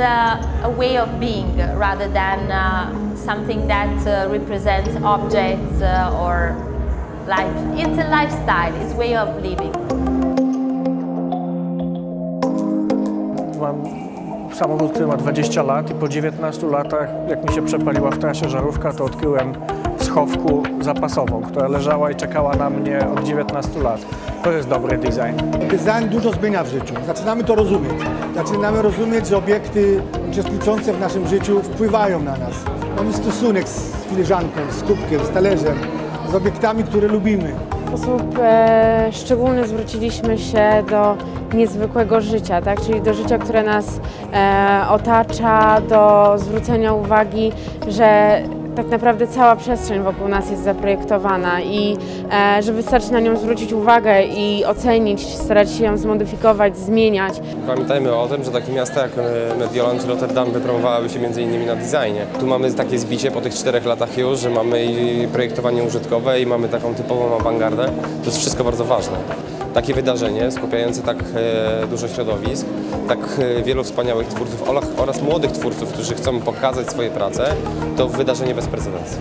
a, a way of being rather than uh, something that uh, represents objects uh, or life. It's a lifestyle, it's a way of living. Mam samochód, który ma 20 lat i po 19 latach, jak mi się przepaliła w trasie żarówka, to odkryłem schowku zapasową, która leżała i czekała na mnie od 19 lat. To jest dobry design. Design dużo zmienia w życiu. Zaczynamy to rozumieć. Zaczynamy rozumieć, że obiekty uczestniczące w naszym życiu wpływają na nas. Mamy stosunek z filiżanką, z kubkiem, z talerzem, z obiektami, które lubimy. W sposób e, szczególny zwróciliśmy się do niezwykłego życia, tak? czyli do życia, które nas e, otacza, do zwrócenia uwagi, że tak naprawdę cała przestrzeń wokół nas jest zaprojektowana i e, że wystarczy na nią zwrócić uwagę i ocenić, starać się ją zmodyfikować, zmieniać. Pamiętajmy o tym, że takie miasta jak e, Mediolan czy Rotterdam wypromowały się m.in. na designie. Tu mamy takie zbicie po tych czterech latach już, że mamy i projektowanie użytkowe i mamy taką typową awangardę. To jest wszystko bardzo ważne. Takie wydarzenie skupiające tak e, dużo środowisk, tak e, wielu wspaniałych twórców oraz, młodych twórców, którzy chcą pokazać swoje prace, to wydarzenie bez precedensu.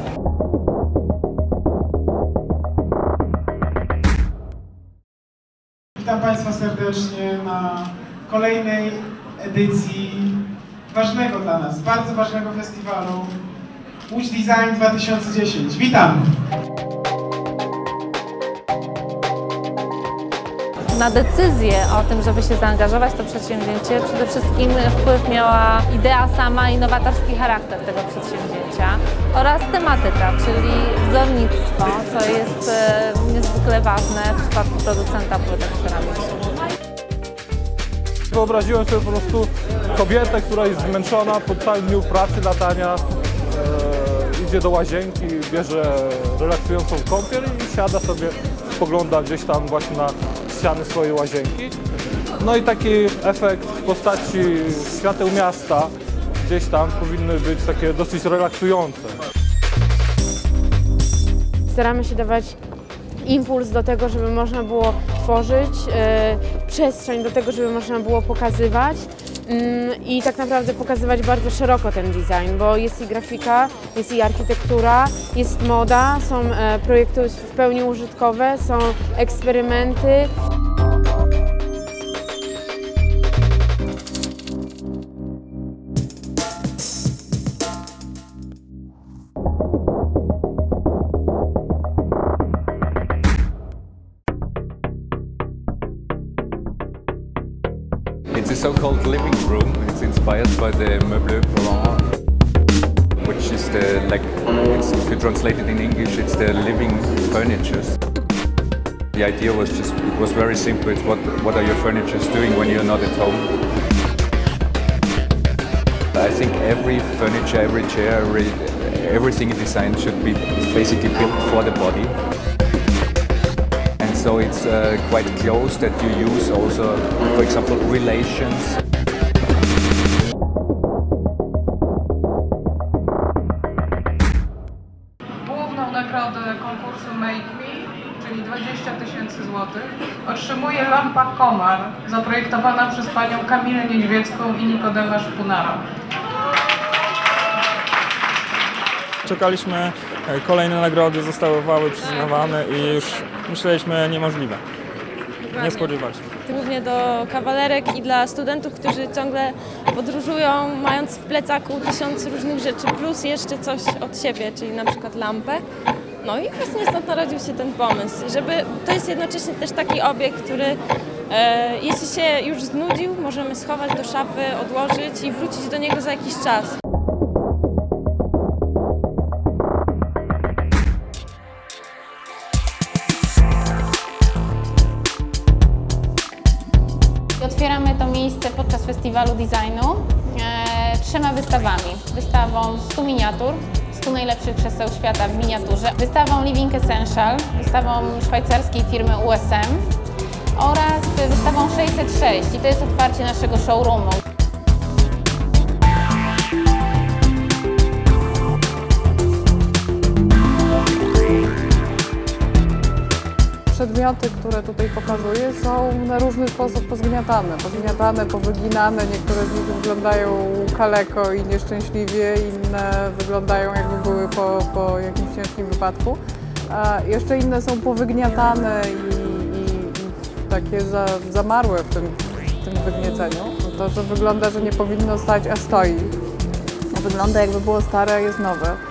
Witam Państwa serdecznie na kolejnej edycji ważnego dla nas, bardzo ważnego festiwalu Łódź Design 2010. Witam! Na decyzję o tym, żeby się zaangażować w to przedsięwzięcie, przede wszystkim wpływ miała idea sama i nowatorski charakter tego przedsięwzięcia oraz tematyka, czyli wzornictwo, co jest e, niezwykle ważne w przypadku producenta płytek ceramicznych. Wyobraziłem sobie po prostu kobietę, która jest zmęczona po całym dniu pracy, latania, e, idzie do łazienki, bierze relaksującą kąpiel i siada sobie, spogląda gdzieś tam właśnie na ściany swojej łazienki. No i taki efekt w postaci świateł miasta gdzieś tam powinny być takie dosyć relaksujące. Staramy się dawać impuls do tego, żeby można było tworzyć, e, przestrzeń do tego, żeby można było pokazywać i tak naprawdę pokazywać bardzo szeroko ten design, bo jest i grafika, jest i architektura, jest moda, są e, projekty w pełni użytkowe, są eksperymenty. So-called living room. It's inspired by the Meublé Provence, which is the like. If you translate it in English, it's the living furnitures. The idea was just it was very simple. It's what what are your furnitures doing when you're not at home? I think every furniture, every chair, every, everything in design should be basically built for the body. So it's uh, quite close that you use also, for example, relations. Główną nagrodę konkursu Make Me, czyli 20 tysięcy złotych, otrzymuje lampa Komar, zaprojektowana przez panią Kamilę Niedźwiecką i Nikodema Szpunara. Czekaliśmy, kolejne nagrody zostały przyznawane i już myśleliśmy niemożliwe. Nie spodziewaliśmy. głównie do kawalerek i dla studentów, którzy ciągle podróżują, mając w plecaku tysiąc różnych rzeczy, plus jeszcze coś od siebie, czyli na przykład lampę. No i właśnie stąd narodził się ten pomysł, żeby to jest jednocześnie też taki obiekt, który e, jeśli się już znudził, możemy schować do szafy, odłożyć i wrócić do niego za jakiś czas. Otwieramy to miejsce podczas festiwalu designu e, trzema wystawami. Wystawą 100 miniatur, 100 najlepszych krzeseł świata w miniaturze, wystawą Living Essential, wystawą szwajcarskiej firmy USM oraz wystawą 606 i to jest otwarcie naszego showroomu. Przedmioty, które tutaj pokazuję, są na różny sposób pozgniatane. Pozgniatane, powyginane, niektóre z nich wyglądają kaleko i nieszczęśliwie, inne wyglądają jakby były po, po jakimś ciężkim wypadku. A jeszcze inne są powygniatane i, i, i takie za, zamarłe w tym, w tym wygnieceniu. No To, że wygląda, że nie powinno stać, a stoi. Wygląda jakby było stare, jest nowe.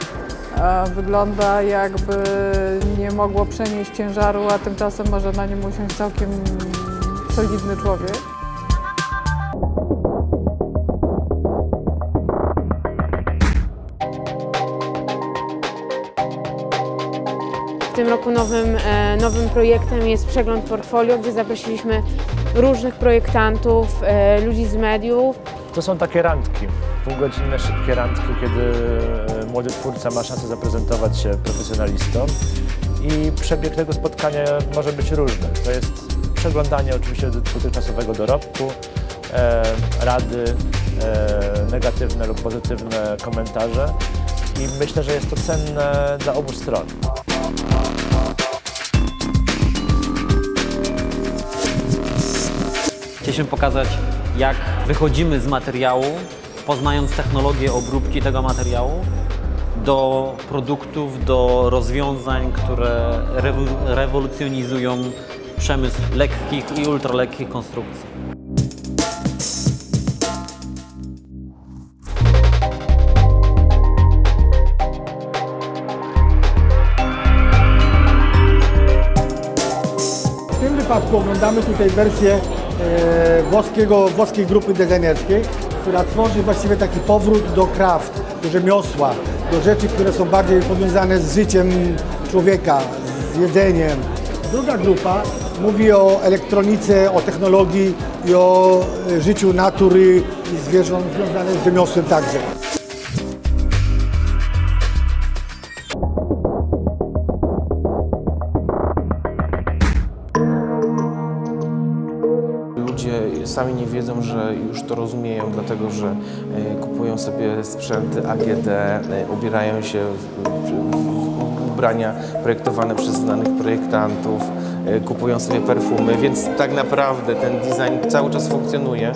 Wygląda jakby nie mogło przenieść ciężaru, a tymczasem może na nim usiąść całkiem solidny człowiek. W tym roku nowym, e, nowym projektem jest przegląd portfolio, gdzie zaprosiliśmy różnych projektantów, e, ludzi z mediów. To są takie randki, półgodzinne, szybkie randki, kiedy młody twórca ma szansę zaprezentować się profesjonalistom i przebieg tego spotkania może być różny. To jest przeglądanie oczywiście dotychczasowego dorobku, e, rady, e, negatywne lub pozytywne komentarze i myślę, że jest to cenne dla obu stron. Chcieliśmy pokazać, jak wychodzimy z materiału, poznając technologię obróbki tego materiału, do produktów, do rozwiązań, które rewo- rewolucjonizują przemysł lekkich i ultralekkich konstrukcji. W tym wypadku oglądamy tutaj wersję e, włoskiego, włoskiej grupy designerskiej, która tworzy właściwie taki powrót do craft, do rzemiosła, do rzeczy, które są bardziej powiązane z życiem człowieka, z jedzeniem. Druga grupa mówi o elektronice, o technologii i o e, życiu natury i zwierząt związanych z rzemiosłem także. Sami nie wiedzą, że już to rozumieją, dlatego że e, kupują sobie sprzęty AGD, e, ubierają się w, w, w ubrania projektowane przez znanych projektantów, e, kupują sobie perfumy, więc tak naprawdę ten design cały czas funkcjonuje.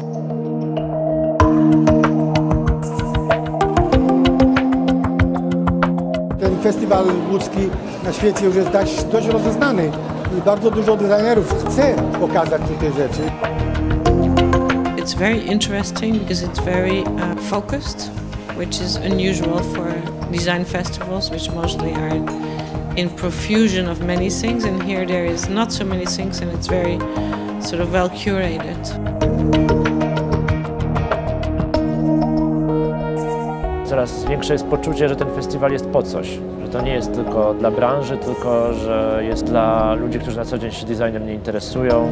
Ten festiwal łódzki na świecie już jest dość, rozeznany i bardzo dużo designerów chce pokazać tutaj rzeczy. It's very interesting because it's very uh, focused, which is unusual for design festivals, which mostly are in profusion of many things, and here there is not so many things, and it's very sort of well curated. Coraz większe jest poczucie, że ten festiwal jest po coś, że to nie jest tylko dla branży, tylko że jest dla ludzi, którzy na co dzień się designem nie interesują.